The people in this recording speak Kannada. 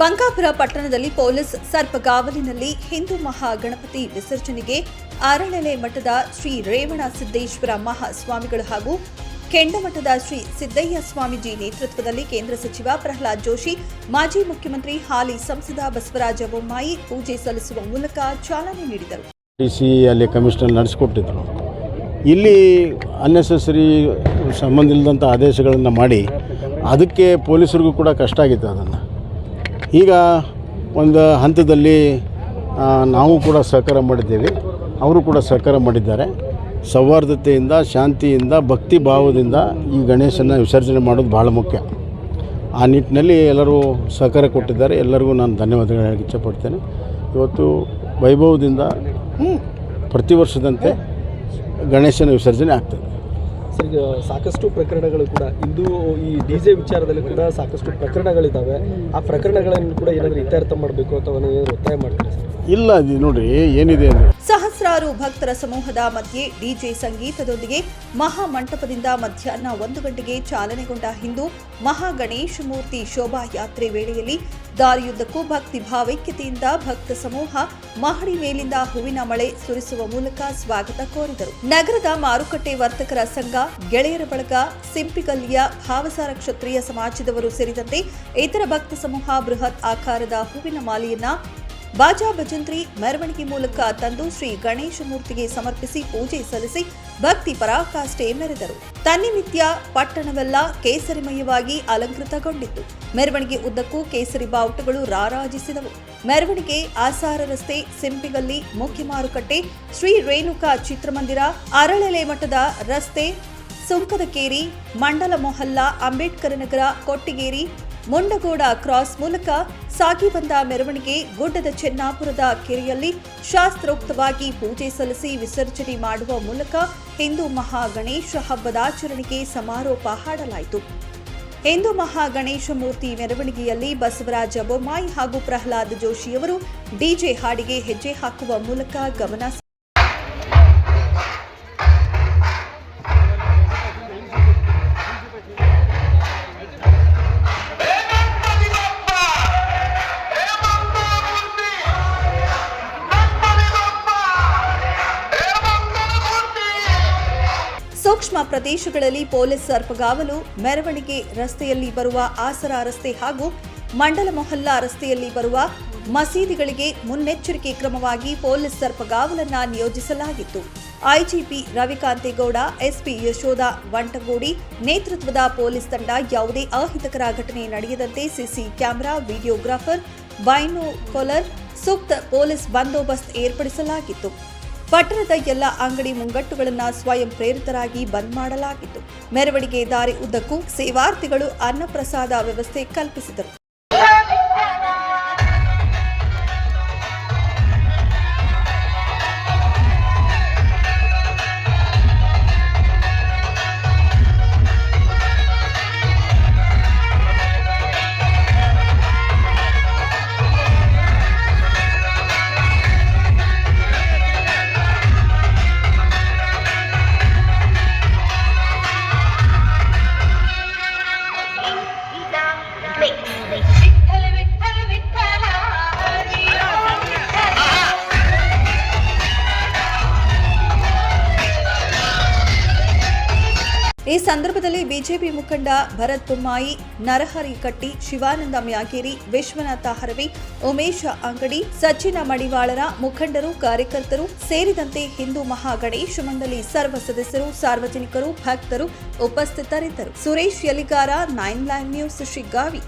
ಬಂಕಾಪುರ ಪಟ್ಟಣದಲ್ಲಿ ಪೊಲೀಸ್ ಸರ್ಪಗಾವಲಿನಲ್ಲಿ ಹಿಂದೂ ಮಹಾಗಣಪತಿ ವಿಸರ್ಜನೆಗೆ ಅರಳೆಲೆ ಮಠದ ಶ್ರೀ ರೇವಣ ಸಿದ್ದೇಶ್ವರ ಮಹಾಸ್ವಾಮಿಗಳು ಹಾಗೂ ಕೆಂಡಮಠದ ಶ್ರೀ ಸಿದ್ದಯ್ಯ ಸ್ವಾಮೀಜಿ ನೇತೃತ್ವದಲ್ಲಿ ಕೇಂದ್ರ ಸಚಿವ ಪ್ರಹ್ಲಾದ್ ಜೋಶಿ, ಮಾಜಿ ಮುಖ್ಯಮಂತ್ರಿ ಹಾಲಿ ಸಂಸದ ಬಸವರಾಜ ಬೊಮ್ಮಾಯಿ ಪೂಜೆ ಸಲ್ಲಿಸುವ ಮೂಲಕ ಚಾಲನೆ ನೀಡಿದರು. ಅಲ್ಲಿ ಕಮಿಷನರ್ ನಡೆಸಿಕೊಟ್ಟಿದ್ರು. ಇಲ್ಲಿ ಅನ್ನೆಸೆಸರಿ ಸಂಬಂಧ ಆದೇಶಗಳನ್ನು ಮಾಡಿ ಅದಕ್ಕೆ ಪೊಲೀಸರಿಗೂ ಕೂಡ ಕಷ್ಟ ಆಗಿತ್ತು ಅದನ್ನು. ಈಗ ಒಂದು ಹಂತದಲ್ಲಿ ನಾವು ಕೂಡ ಸಹಕಾರ ಮಾಡಿದ್ದೇವೆ. ಅವರು ಕೂಡ ಸಹಕಾರ ಮಾಡಿದ್ದಾರೆ. ಸೌಹಾರ್ದತೆಯಿಂದ, ಶಾಂತಿಯಿಂದ, ಭಕ್ತಿ ಭಾವದಿಂದ ಈ ಗಣೇಶನ ವಿಸರ್ಜನೆ ಮಾಡೋದು ಭಾಳ ಮುಖ್ಯ. ಆ ನಿಟ್ಟಿನಲ್ಲಿ ಎಲ್ಲರೂ ಸಹಕಾರ ಕೊಟ್ಟಿದ್ದಾರೆ. ಎಲ್ಲರಿಗೂ ನಾನು ಧನ್ಯವಾದಗಳು ಹೇಳಕ್ಕೆ ಇಚ್ಛಪಡ್ತೇನೆ ಇವತ್ತು ವೈಭವದಿಂದ ಪ್ರತಿ ವರ್ಷದಂತೆ ಗಣೇಶನ ವಿಸರ್ಜನೆ ಆಗ್ತದೆ. ಸಾಕಷ್ಟು ಪ್ರಕರಣಗಳು ಕೂಡ ಇಂದು ಈ ಡಿ ಜೆ ವಿಚಾರದಲ್ಲಿ ಕೂಡ ಸಾಕಷ್ಟು ಪ್ರಕರಣಗಳಿದ್ದಾವೆ ಆ ಪ್ರಕರಣಗಳನ್ನು ಕೂಡ ಏನಾದರೂ ಇತ್ಯರ್ಥ ಮಾಡಬೇಕು ಅಥವಾ ಏನಾದರೂ ಒತ್ತಾಯ ಮಾಡ್ತಾರೆ ಇಲ್ಲ ಇದು ನೋಡ್ರಿ, ಏನಿದೆ ಅಂದರೆ ಸಹಸ್ರಾರು ಭಕ್ತರ ಸಮೂಹದ ಮಧ್ಯೆ ಡಿಜೆ ಸಂಗೀತದೊಂದಿಗೆ ಮಹಾಮಂಟಪದಿಂದ ಮಧ್ಯಾಹ್ನ ಒಂದು ಗಂಟೆಗೆ ಚಾಲನೆಗೊಂಡ ಹಿಂದೂ ಮಹಾಗಣೇಶ ಮೂರ್ತಿ ಶೋಭಾಯಾತ್ರೆ ವೇಳೆಯಲ್ಲಿ ದಾರಿಯುದ್ದಕ್ಕೂ ಭಕ್ತಿ ಭಾವೈಕ್ಯತೆಯಿಂದ ಭಕ್ತ ಸಮೂಹ ಮಹಡಿ ಮೇಲಿಂದ ಹೂವಿನ ಮಳೆ ಸುರಿಸುವ ಮೂಲಕ ಸ್ವಾಗತ ಕೋರಿದರು. ನಗರದ ಮಾರುಕಟ್ಟೆ ವರ್ತಕರ ಸಂಘ, ಗೆಳೆಯರ ಬಳಗ, ಸಿಂಪಿಗಲ್ಲಿಯ ಭಾವಸಾರ ಕ್ಷತ್ರಿಯ ಸಮಾಜದವರು ಸೇರಿದಂತೆ ಇತರ ಭಕ್ತ ಸಮೂಹ ಬೃಹತ್ ಆಕಾರದ ಹೂವಿನ ಮಾಲೆಯನ್ನ ಬಾಜಾ ಭಜಂತ್ರಿ ಮೆರವಣಿಗೆ ಮೂಲಕ ತಂದು ಶ್ರೀ ಗಣೇಶ ಮೂರ್ತಿಗೆ ಸಮರ್ಪಿಸಿ ಪೂಜೆ ಸಲ್ಲಿಸಿ ಭಕ್ತಿ ಪರಾಕಾಷ್ಠೆ ಮೆರೆದರು. ತನ್ನಿಮಿತ್ಯ ಪಟ್ಟಣವೆಲ್ಲ ಕೇಸರಿಮಯವಾಗಿ ಅಲಂಕೃತಗೊಂಡಿತ್ತು. ಮೆರವಣಿಗೆ ಉದ್ದಕ್ಕೂ ಕೇಸರಿ ಬಾವುಟಗಳು ರಾರಾಜಿಸಿದವು. ಮೆರವಣಿಗೆ ಆಸಾರ ರಸ್ತೆ ಸಿಂಪಿಗಲ್ಲಿ ಮುಖ್ಯ ಮಾರುಕಟ್ಟೆ, ಶ್ರೀ ರೇಣುಕಾ ಚಿತ್ರಮಂದಿರ, ಅರಳೆಲೆ ಮಠದ ರಸ್ತೆ, ಸುಂಕದಕೇರಿ ಮಂಡಲ ಮೊಹಲ್ಲಾ ಅಂಬೇಡ್ಕರ್ ನಗರ, ಕೊಟ್ಟಿಗೇರಿ ಮುಂಡಗೋಡ ಕ್ರಾಸ್ ಮೂಲಕ ಸಾಗಿ ಬಂದ ಮೆರವಣಿಗೆ ಗುಡ್ಡದ ಚೆನ್ನಾಪುರದ ಕೆರೆಯಲ್ಲಿ ಶಾಸ್ತ್ರೋಕ್ತವಾಗಿ ಪೂಜೆ ಸಲ್ಲಿಸಿ ವಿಸರ್ಜನೆ ಮಾಡುವ ಮೂಲಕ ಹಿಂದೂ ಮಹಾಗಣೇಶ ಹಬ್ಬದಾಚರಣೆಗೆ ಸಮಾರೋಪ ಹಾಡಲಾಯಿತು. ಹಿಂದೂ ಮಹಾಗಣೇಶ ಮೂರ್ತಿ ಮೆರವಣಿಗೆಯಲ್ಲಿ ಬಸವರಾಜ ಬೊಮ್ಮಾಯಿ ಹಾಗೂ ಪ್ರಹ್ಲಾದ್ ಜೋಶಿಯವರು ಡಿಜೆ ಹಾಡಿಗೆ ಹೆಜ್ಜೆ ಹಾಕುವ ಮೂಲಕ ಗಮನ ಸೂಕ್ಷ್ಮ ಪ್ರದೇಶಗಳಲ್ಲಿ ಪೊಲೀಸ್ ಸರ್ಪಗಾವಲು ಮೆರವಣಿಗೆ ರಸ್ತೆಯಲ್ಲಿ ಬರುವ ಆಸರಾ ರಸ್ತೆ ಹಾಗೂ ಮಂಡಲ ಮೊಹಲ್ಲಾ ರಸ್ತೆಯಲ್ಲಿ ಬರುವ ಮಸೀದಿಗಳಿಗೆ ಮುನ್ನೆಚ್ಚರಿಕೆ ಕ್ರಮವಾಗಿ ಪೊಲೀಸ್ ಸರ್ಪಗಾವಲನ್ನ ನಿಯೋಜಿಸಲಾಗಿತ್ತು. ಐಜಿಪಿ ರವಿಕಾಂತೇಗೌಡ, ಎಸ್ಪಿ ಯಶೋಧ ವಂಟಗೋಡಿ ನೇತೃತ್ವದ ಪೊಲೀಸ್ ತಂಡ ಯಾವುದೇ ಅಹಿತಕರ ಘಟನೆ ನಡೆಯದಂತೆ ಸಿಸಿ ಕ್ಯಾಮೆರಾ, ವಿಡಿಯೋಗ್ರಾಫರ್ ಬೈನೋಕೊಲರ್ ಸೂಕ್ತ ಪೊಲೀಸ್ ಬಂದೋಬಸ್ತ್ ಏರ್ಪಡಿಸಲಾಗಿತ್ತು. ಪಟ್ಟಣದ ಎಲ್ಲ ಅಂಗಡಿ ಮುಂಗಟ್ಟುಗಳನ್ನು ಸ್ವಯಂ ಪ್ರೇರಿತರಾಗಿ ಬಂದ್ ಮಾಡಲಾಗಿತ್ತು. ಮೆರವಣಿಗೆ ದಾರಿ ಉದ್ದಕ್ಕೂ ಸೇವಾರ್ಥಿಗಳು ಅನ್ನಪ್ರಸಾದ ವ್ಯವಸ್ಥೆ ಕಲ್ಪಿಸಿದರು. ಈ ಸಂದರ್ಭದಲ್ಲಿ ಬಿಜೆಪಿ ಮುಖಂಡ ಭರತ್ ಬೊಮ್ಮಾಯಿ, ನರಹರಿ ಕಟ್ಟಿ, ಶಿವಾನಂದ ಮ್ಯಾಗೇರಿ, ವಿಶ್ವನಾಥ ಹರವಿ, ಉಮೇಶ ಅಂಗಡಿ, ಸಚಿನ ಮಡಿವಾಳರ ಮುಖಂಡರು, ಕಾರ್ಯಕರ್ತರು ಸೇರಿದಂತೆ ಹಿಂದೂ ಮಹಾಗಣೇಶ ಮಂಡಳಿ ಸರ್ವ ಸದಸ್ಯರು, ಸಾರ್ವಜನಿಕರು, ಭಕ್ತರು ಉಪಸ್ಥಿತರಿದ್ದರು. Suresh Yaligar, nine line news, Shiggavi.